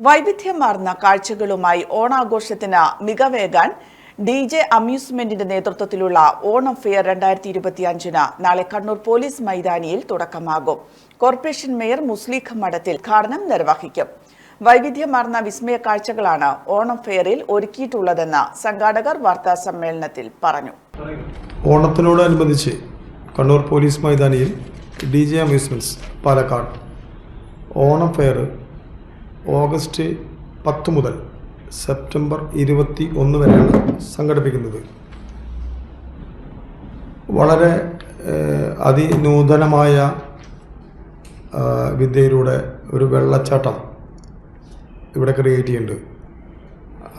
വൈവിധ്യമാർന്ന കാഴ്ചകളുമായി ഓണാഘോഷത്തിന് മികവേകാൻ D J അമ്യൂസ്മെന്റിന്റെ നേതൃത്വത്തിലുള്ള Onam fair രണ്ടായിരത്തി ഇരുപത്തിയഞ്ചിന് നാളെ കണ്ണൂർ പോലീസ് മൈതാനിയിൽ തുടക്കമാകും. കോർപ്പറേഷൻ മേയർ മുസ്ലിഖ് മഠത്തിൽ ഉദ്ഘാടനം നിർവഹിക്കും. വൈവിധ്യമാർന്ന വിസ്മയ കാഴ്ചകളാണ് ഓണം ഫെയറിൽ ഒരുക്കിയിട്ടുള്ളതെന്ന് സംഘാടകർ വാർത്താ സമ്മേളനത്തിൽ പറഞ്ഞു. ഓണത്തിനോടനുബന്ധിച്ച് കണ്ണൂർ പോലീസ് മൈതാനിയിൽ D J amusements Palakkad Onam fair August പത്ത് മുതൽ സെപ്റ്റംബർ ഇരുപത്തി ഒന്ന് വരെയാണ് സംഘടിപ്പിക്കുന്നത്. വളരെ അതിനൂതനമായ വിദ്യയിലൂടെ ഒരു വെള്ളച്ചാട്ടം ഇവിടെ ക്രിയേറ്റ് ചെയ്യുന്നുണ്ട്.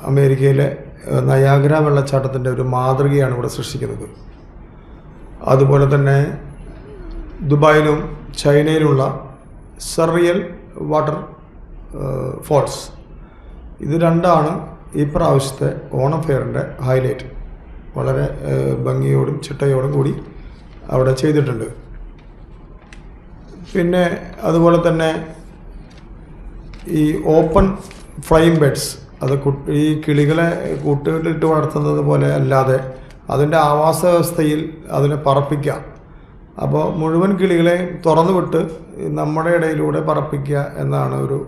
അമേരിക്കയിലെ നയാഗ്ര വെള്ളച്ചാട്ടത്തിന്റെ ഒരു മാതൃകയാണ് ഇവിടെ സൃഷ്ടിക്കുന്നത്. അതുപോലെ തന്നെ ദുബായിലും ചൈനയിലുള്ള സെറിയൽ വാട്ടർ ഫോൾസ് ഇത് രണ്ടാണ് ഈ പ്രാവശ്യത്തെ ഓണം ഫെയറിന്റെ ഹൈലൈറ്റ്. വളരെ ഭംഗിയോടും ചിട്ടയോടും കൂടി അവിടെ ചെയ്തിട്ടുണ്ട്. പിന്നെ അതുപോലെ തന്നെ ഈ ഓപ്പൺ ഫ്ലൈം ബെഡ്സ് അത് ഈ കിളികളെ കൂട്ടുകെട്ടിട്ട് വളർത്തുന്നത് പോലെ അല്ലാതെ അതിന്റെ ആവാസ വ്യവസ്ഥയിൽ അതിനെ പറപ്പിക്കാം. അപ്പോൾ മുഴുവൻ കിളികളെയും തുറന്നു വിട്ട് നമ്മുടെ ഇടയിലൂടെ പറപ്പിക്കുക എന്നാണ് ഒരു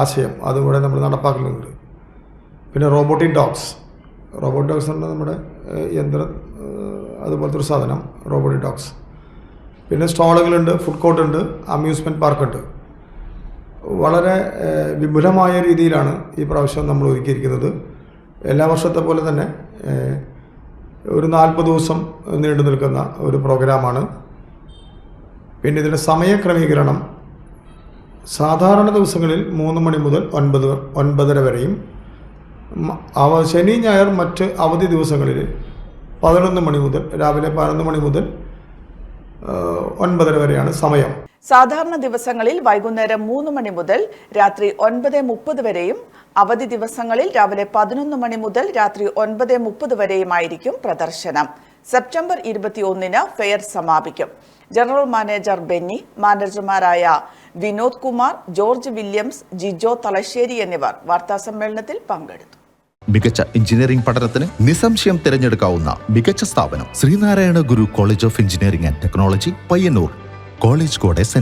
ആശയം. അതുകൂടെ നമ്മൾ നടപ്പാക്കുന്നുണ്ട് പിന്നെ റോബോട്ടിക് ഡോഗ്സ് റോബോട്ട് ഡോഗ്സ് എന്നുള്ളത് നമ്മുടെ യന്ത്ര അതുപോലത്തെ ഒരു സാധനം റോബോട്ടിക് ഡോഗ്സ് പിന്നെ സ്റ്റാളുകളുണ്ട് ഫുഡ് കോർട്ട് ഉണ്ട് അമ്യൂസ്മെന്റ് പാർക്കുണ്ട് വളരെ വിപുലമായ രീതിയിലാണ് ഈ പ്രാവശ്യം നമ്മൾ ഒരുക്കിയിരിക്കുന്നത്. എല്ലാ വർഷത്തെ പോലെ തന്നെ ഒരു നാൽപ്പത് ദിവസം നീണ്ടു നിൽക്കുന്ന ഒരു പ്രോഗ്രാമാണ് പിന്നെ ഇതിന്റെ സമയക്രമീകരണം സാധാരണ ദിവസങ്ങളിൽ മൂന്ന് മണി മുതൽ ഒൻപത് ഒൻപതര വരെയും അവ ശനി ഞായർ മറ്റ് അവധി ദിവസങ്ങളിൽ പതിനൊന്ന് മണി മുതൽ രാവിലെ പതിനൊന്ന് മണി മുതൽ ഒൻപതര വരെയാണ് സമയം. സാധാരണ ദിവസങ്ങളിൽ വൈകുന്നേരം മൂന്ന് മണി മുതൽ രാത്രി ഒൻപത് മുപ്പത് വരെയും അവധി ദിവസങ്ങളിൽ രാവിലെ പതിനൊന്ന് മണി മുതൽ രാത്രി ഒൻപത് മുപ്പത് വരെയുമായിരിക്കും പ്രദർശനം. സെപ്റ്റംബർ ഇരുപത്തിയൊന്നിന് ഫെയർ സമാപിക്കും. ജനറൽ മാനേജർ ബെന്നി മാനേജർമാരായ വിനോദ് കുമാർ ജോർജ് വില്യംസ് ജിജോ തലശ്ശേരി എന്നിവർ വാർത്താ സമ്മേളനത്തിൽ പങ്കെടുത്തു. മികച്ച എഞ്ചിനീയറിംഗ് പഠനത്തിന് നിസ്സംശയം തിരഞ്ഞെടുക്കാവുന്ന മികച്ച സ്ഥാപനം Sree Narayana Guru college of engineering and technology Payyanur. College code S